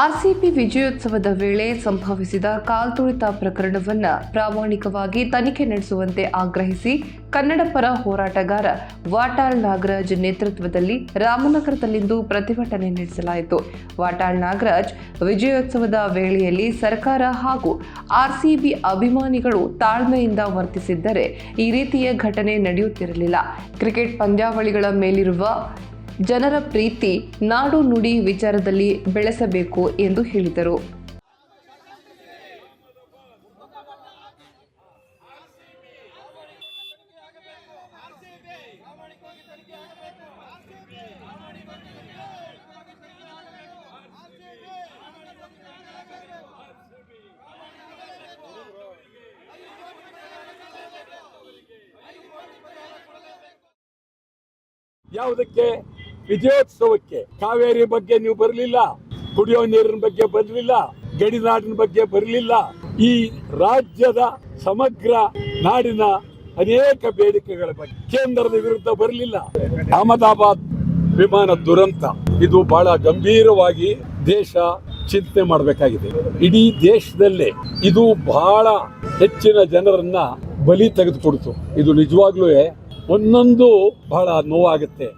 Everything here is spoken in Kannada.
ಆರ್ಸಿಪಿ ವಿಜಯೋತ್ಸವದ ವೇಳೆ ಸಂಭವಿಸಿದ ಕಾಲ್ತುಳಿತ ಪ್ರಕರಣವನ್ನು ಪ್ರಾಮಾಣಿಕವಾಗಿ ತನಿಖೆ ನಡೆಸುವಂತೆ ಆಗ್ರಹಿಸಿ ಕನ್ನಡ ಪರ ಹೋರಾಟಗಾರ ವಾಟಾಳ್ ನಾಗರಾಜ್ ನೇತೃತ್ವದಲ್ಲಿ ರಾಮನಗರದಲ್ಲಿಂದು ಪ್ರತಿಭಟನೆ ನಡೆಸಲಾಯಿತು. ವಾಟಾಳ್ ನಾಗರಾಜ್ ವಿಜಯೋತ್ಸವದ ವೇಳೆಯಲ್ಲಿ ಸರ್ಕಾರ ಹಾಗೂ ಆರ್ಸಿಬಿ ಅಭಿಮಾನಿಗಳು ತಾಳ್ಮೆಯಿಂದ ವರ್ತಿಸಿದ್ದರೆ ಈ ರೀತಿಯ ಘಟನೆ ನಡೆಯುತ್ತಿರಲಿಲ್ಲ. ಕ್ರಿಕೆಟ್ ಪಂದ್ಯಾವಳಿಗಳ ಮೇಲಿರುವ ಜನರ ಪ್ರೀತಿ ನಾಡು ನುಡಿ ವಿಚಾರದಲ್ಲಿ ಬೆಳೆಸಬೇಕು ಎಂದು ಹೇಳಿದರು. ಯಾವುದಕ್ಕೆ ವಿಜಯೋತ್ಸವಕ್ಕೆ ಕಾವೇರಿ ಬಗ್ಗೆ ನೀವು ಬರಲಿಲ್ಲ, ಕುಡಿಯೋ ನೀರಿನ ಬಗ್ಗೆ ಬರಲಿಲ್ಲ, ಗಡಿನಾಡಿನ ಬಗ್ಗೆ ಬರಲಿಲ್ಲ. ಈ ರಾಜ್ಯದ ಸಮಗ್ರ ನಾಡಿನ ಅನೇಕ ಬೇಡಿಕೆಗಳ ಬಗ್ಗೆ ಕೇಂದ್ರದ ವಿರುದ್ಧ ಬರಲಿಲ್ಲ. ಅಹಮದಾಬಾದ್ ವಿಮಾನ ದುರಂತ. ಇದು ಬಹಳ ಗಂಭೀರವಾಗಿ ದೇಶ ಚಿಂತನೆ ಮಾಡಬೇಕಾಗಿದೆ. ಇಡೀ ದೇಶದಲ್ಲೇ ಇದು ಬಹಳ ಹೆಚ್ಚಿನ ಜನರನ್ನ ಬಲಿ ತೆಗೆದುಕೊಡ್ತು. ಇದು ನಿಜವಾಗ್ಲೂ ಒಂದೊಂದು ಬಹಳ ನೋವಾಗುತ್ತೆ.